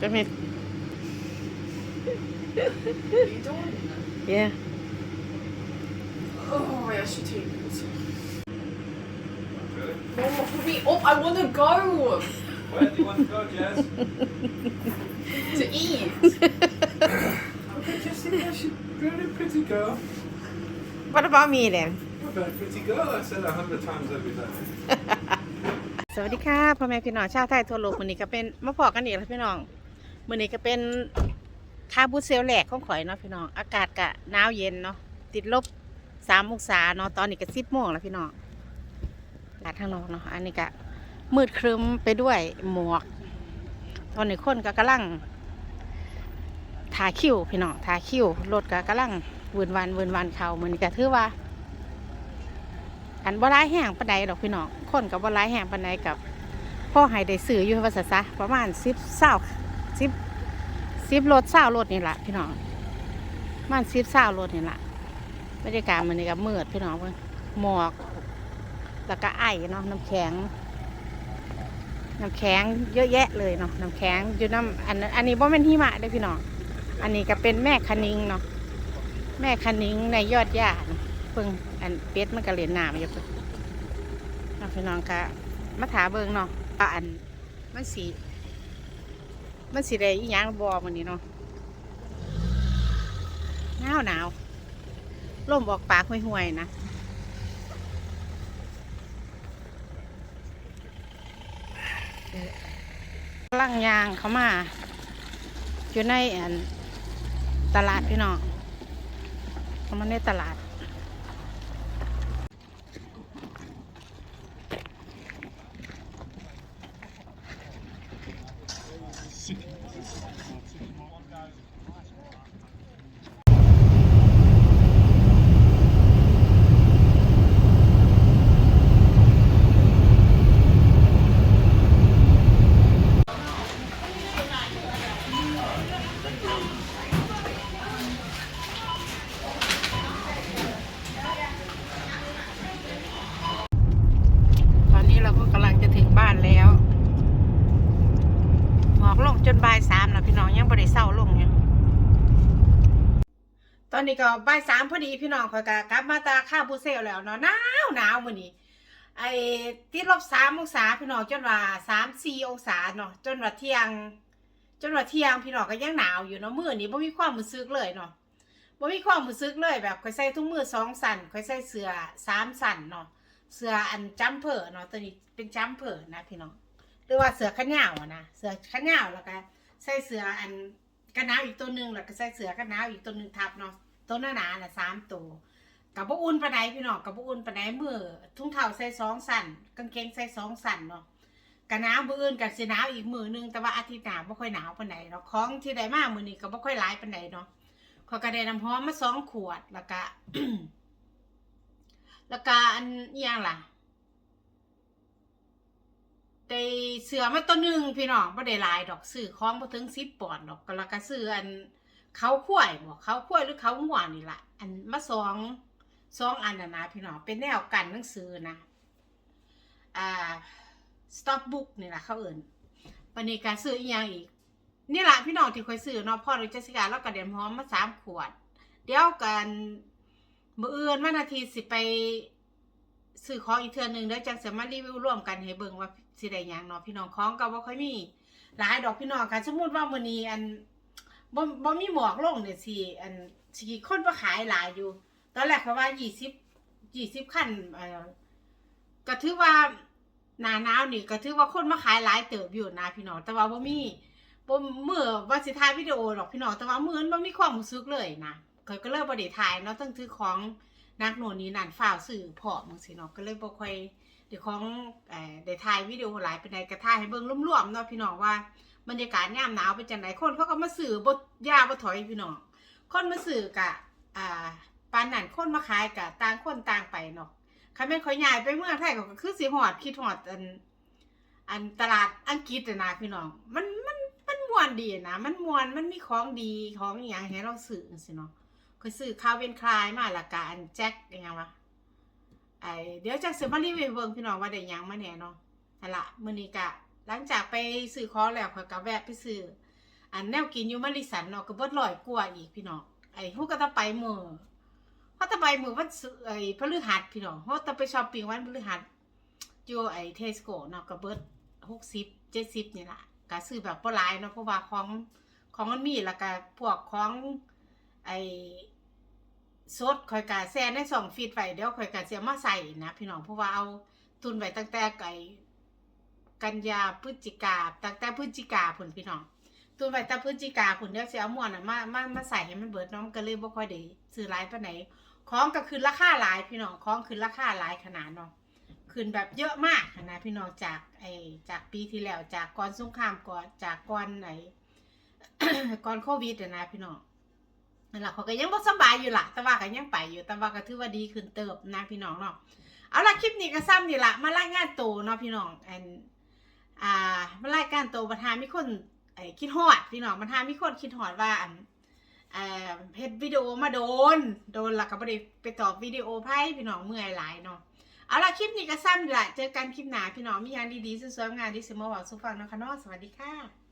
ก็ไม่ What are you doing? yeah Oh, I should take this. Really? Mama, put me up. I want to go Where do you want to go, Jazz? to eat. Okay, Jessica, she's really a pretty girl. what about me then You're a very pretty girl. I said a hundred times every day. สวัสดีค่ะพ่อแม่พี่น้องชาวไทยทั่วโลกมื้อนี้ก็เป็นมาพอกันอีกแล้วพี่น้อง มื้อนี้ก็เป็นคาบูเซลแหลกของข่อยเนาะพี่น้อง อากาศก็หนาวเย็นเนาะ ติดลบสามองศาเนาะ ตอนนี้ก็สิบโมงแล้วพี่น้องหลาดทางนอกเนาะ อันนี้ก็มืดครึ้มไปด้วยหมวก ตอนนี้คนก็กำลังทาคิวพี่น้องทาคิวรถก็กำลังวืนวันวืนวันเขาเหมือนี้ก็ถือว่า อันบ่ร้ายแห้งปานใดดอกพี่น้องคนกับบ่ร้ายแห้งปานใดกับพ่อให้ได้ซื้ออยู่ว่าซะซะประมาณสิบเศร้า สิบสิบรถเศร้ารถนี่แหละพี่น้องมันสิบเศร้ารถนี่แหละบรรยากาศมันนี่ก็มืดพี่น้องเพิ่นหมอกแล้วก็ไอเนาะน้ำแข็งน้ำแข็งเยอะแยะเลยเนาะน้ำแข็งอยู่น้ำอันอันนี้บ่เป็นหิมะเด้พี่น้องอันนี้ก็เป็นแม่คะนิงเนาะแม่คะนิงในยอดหญ้าเนาะเพิ่งอันเป็ดมันก็เลียนน้ำอยู่เพิ่งน้องพี่น้องก็มาถาเบิงเนาะอันมันสี มันสีได้อีหยังบอมันนี้เนาะหนาวหนาวลมออกปากห่วยๆนะลังยางเขามา อยู่ในอันตลาดพี่น้องเขามาในตลาด ตอนนี้เราก็กำลังจะถึงบ้านแล้ว หมอกลงจนบ่ายสามแล้วพี่น้องยังไม่ได้เศร้าลงอยู่ต อนนี้ก็บ่ายสามพอดีพี่น้องคอยกกลับมาตาข้าบูเซลแล้วเนาะหนาวหนาวมื้อนี้ไอ้ที่ลบสามองศาพี่น้องจนว่าสามสี่องศาเนาะจนว่าเที่ยง จนว่าเที่ยงพี่น้องก็ยังหนาวอยู่เนาะมื้อนี้บ่มีความรู้สึกเลยเนาะบ่มีความรู้สึกเลยแบบข่อยใส่ถุงมือสองสั่นข่อยใส่เสื้อสามสั่นเนาะเสื้ออันจัมเพอร์เนาะตัวนี้เป็นจัมเพอร์นะพี่น้องหรือว่าเสื้อขนยาวนะเสื้อขนยาวแล้วก็ใส่เสื้ออันกันหนาวอีกตัวหนึ่งแล้วก็ใส่เสื้อกันหนาวอีกตัวหนึ่งทับเนาะ ตัวหนาหนาๆน่ะสามตัวกับบ่อุ่นปานใดพี่น้องกับบ่อุ่นปานใดมือทุ่งเท้าใส่สองสั่นกางเกงใส่สองสั่นเนาะกันหนาวมื้ออื่นกับสิหนาวอีกมือหนึงแต่ว่าอาทิตย์หน้าบ่ค่อยหนาวปานใดเนาะของที่ได้มามื้อนี้ก็บ่ค่อยหลายปานใดเนาะขอยก็ได้น้ำหอมมาสองขวดแล้วก็แล้วก็อันอย่างล่ะได้เสือมาตัวหนึ่งพี่น้องบ่ได้หลายดอกซื้อของบ่ถึงสิบปอนด์ดอกก็แล้วก็ซื้ออัน เขาควายบ่เขาควายหรือเขาง่วนี่ล่ะอันมาสองสองอันนะนะพี่น้องเป็นแนวกันหนังสือนะอ่า stop book นี่ล่ะเขาเอิ้นวันนี้ก็ซื้ออีกอย่างอีกนี่ล่ะพี่น้องที่เคยซื้อเนาะพ่อหรือเจสิกาแล้วก็เดมหอมมาสามขวด เดี๋ยวกันมื้ออื่นวันอาทิตย์สิไปซื้อของอีกเทื่อหนึ่งเดี๋ยวจังสิมารถรีวิวร่วมกันให้เบิ่งว่าสิได้หยังเนาะพี่น้องของก็บ่ค่อยมีหลายดอกพี่น้องค่ะสมมุติว่ามื้อนี้อัน บ่บ่มีหมอกลงเนี่ยสิอันสิคนบ่ขายหลายอยู่ ตอนแรกเขาว่า20 20คันเอ่อก็ถือว่าหนาหนาวนี่ก็ถือว่าคนมาขายหลายเติบอยู่นะพี่น้องแต่ว่าบ่มีบ่มื้อว่าสิถ่ายวิดีโอดอกพี่น้องแต่ว่ามื้อนั้นบ่มีความรู้สึกเลยนะข้อยก็เลยบ่ได้ถ่ายเนาะต้งถือของนักโน่นนี่นั่นฝ่าวสื่อพอมึงสิเนาะก็เลยบ่ค่อยเดี๋ยวของเอ่อได้ถ่ายวิดีโอหลายเป็นไดก็ถ่ายให้เบิ่งรวมๆเนาะพี่น้องว่า บรรยากาศยามหนาวเป็นจังไดคนเขาก็มาซื้อบ่ย่าบ่ถอยพี่น้องคนมาซื้อกะอ่าปานนั้นคนมาขายกะต่างคนต่างไปเนาะคันแม่นข่อยย้ายไปเมืองไทยก็คือสิฮอดคิดฮอดอันอันตลาดอังกฤษน่ะนะพี่น้อง มันมันมันมวนดีนะ มันมวนมันมีของดีของอย่างให้เราซื้อจังซี่เนาะเคยซื้อข้าวเวนคลายมาละกอันแจ็คยังไงวะไอเดี๋ยวจะซื้อมารีวิวเบิ่งพี่น้องว่าได้หยังมาแหน่เนาะนั่นละมื้อนี้กะ หลังจากไปซื้อของแล้วข้อยก็แวะไปซื้ออันแนวกินอยู่มาริสันเนาะก็เบิดร้อยกว่าอีกพี่น้องไอ้ฮู้ก็ต้องไปมือเฮาต้องไปมือวันไอ้พฤหัสพี่น้องเฮาต้องไปช้อปปิ้งวันพฤหัสอยู่ไอ้เทสโก้เนาะก็เบิด60 70นี่แหละก็ซื้อแบบบ่หลายเนาะเพราะว่าของของมันมีแล้วก็พวกของไอ้สดข่อยก็แช่ในสองฟีดไว้เดี๋ยวข่อยก็สิเอามาใส่นะพี่น้องเพราะว่าเอาตุนไว้ตั้งแต่ไอ กันยาพฤศจิกาตั้งแต่พฤศจิกาพุ่นพี่น้องตุนไว้แต่พฤศจิกาพุ่นเดี๋ยวสิเอาม่วนน่ะมามามาใส่ให้มันเบิดนาะมันก็เลยบ่ค่อยได้ซื้อหลายปานใดของก็คือราคาหลายพี่น้องของคือราคาหลายขนาดเนาะขึ้นแบบเยอะมากนะพี่น้องจากไอจากปีที่แล้วจากก่อนสงครามก่อนจากก่อนไหนก่อนโควิดอนะพี่น้องนั่นแหละเขาก็ยังบ่สบายอยู่ล่ะ แต่ว่าก็ยังไปอยู่แต่ว่าก็ถือว่าดีขึ้นเติบนะพี่น้องเนาะเอาล่ะคลิปนี้ก็ซ้ำนี่ล่ะมารายงานตัวเนาะพี่น้องอัน อ่ามารายการโตประธานมีคนไอ้คิดหอดพี่น้องประธานมีคนคิดหอดว่าอันเอ่อเฮ็ดวิดีโอมาโดน โดนหลักกับบริไปตอบวิดีโอไพ่พี่น้องเมื่อยหลายเนาะเอาละคลิปนี้ก็ซ้นี่ล่ะเจอกันคลิปหน้าพี่น้องมีอย่างดีๆสวยๆงานดีเสมอหวังสู่ฟังนะคะนาะสวัสดีค่ะ